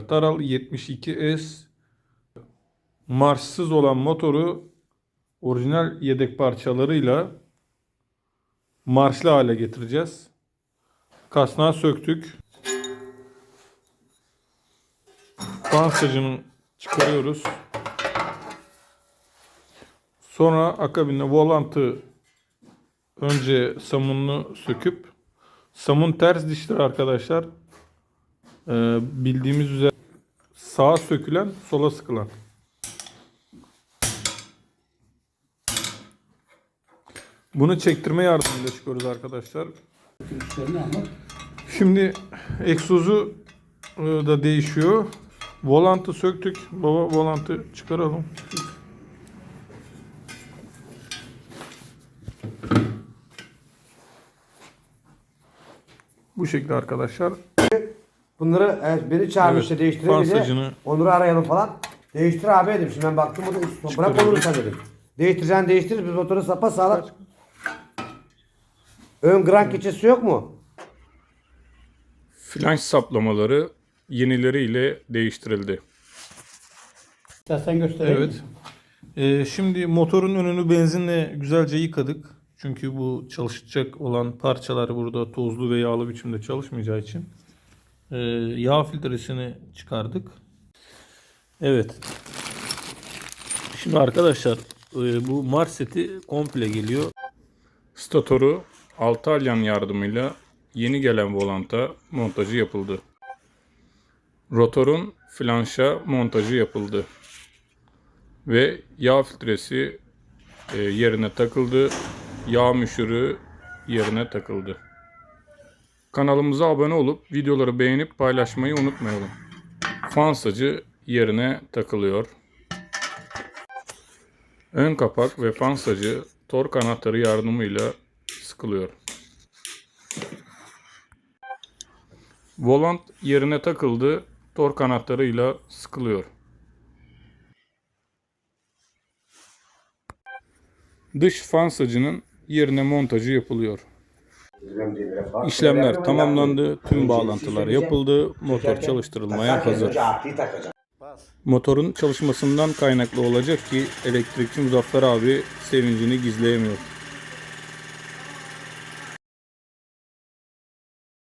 Taral 72S marşsız olan motoru orijinal yedek parçalarıyla marşlı hale getireceğiz. Kasnağı söktük. Fan sacını çıkarıyoruz. Sonra akabinde volantı önce samununu söküp samun ters diştir arkadaşlar. Ee, bildiğimiz üzere sağa sökülen sola sıkılan. Bunu çektirme yardımıyla çıkıyoruz arkadaşlar. Şimdi egzozu e, da değişiyor. Volantı söktük. Baba volantı çıkaralım. Bu şekilde arkadaşlar. Bunları evet, beni çağırmıştı Evet, sacını- Onur'u arayalım falan. Değiştir abi dedim. Şimdi ben baktım burada bırak Çıkarıyoruz. Onur'u sen dedim. Değiştireceksin değiştir biz motoru sapa sağlam. Ön gran keçesi yok mu? Flanş saplamaları yenileriyle değiştirildi. İstersen göstereyim. Evet. Ee, şimdi motorun önünü benzinle güzelce yıkadık. Çünkü bu çalışacak olan parçalar burada tozlu ve yağlı biçimde çalışmayacağı için ee, yağ filtresini çıkardık. Evet. Şimdi arkadaşlar e, bu Mars seti komple geliyor. Statoru 6 alyan yardımıyla yeni gelen volanta montajı yapıldı. Rotorun flanşa montajı yapıldı ve yağ filtresi e, yerine takıldı. Yağ müşürü yerine takıldı. Kanalımıza abone olup videoları beğenip paylaşmayı unutmayalım. Fan sacı yerine takılıyor. Ön kapak ve fan sacı tork anahtarı yardımıyla sıkılıyor. Volant yerine takıldı. Tork anahtarıyla sıkılıyor. Dış fan sacının yerine montajı yapılıyor. İşlemler tamamlandı, tüm bağlantılar yapıldı, motor çalıştırılmaya hazır. Motorun çalışmasından kaynaklı olacak ki elektrikçi Muzaffer abi sevincini gizleyemiyor.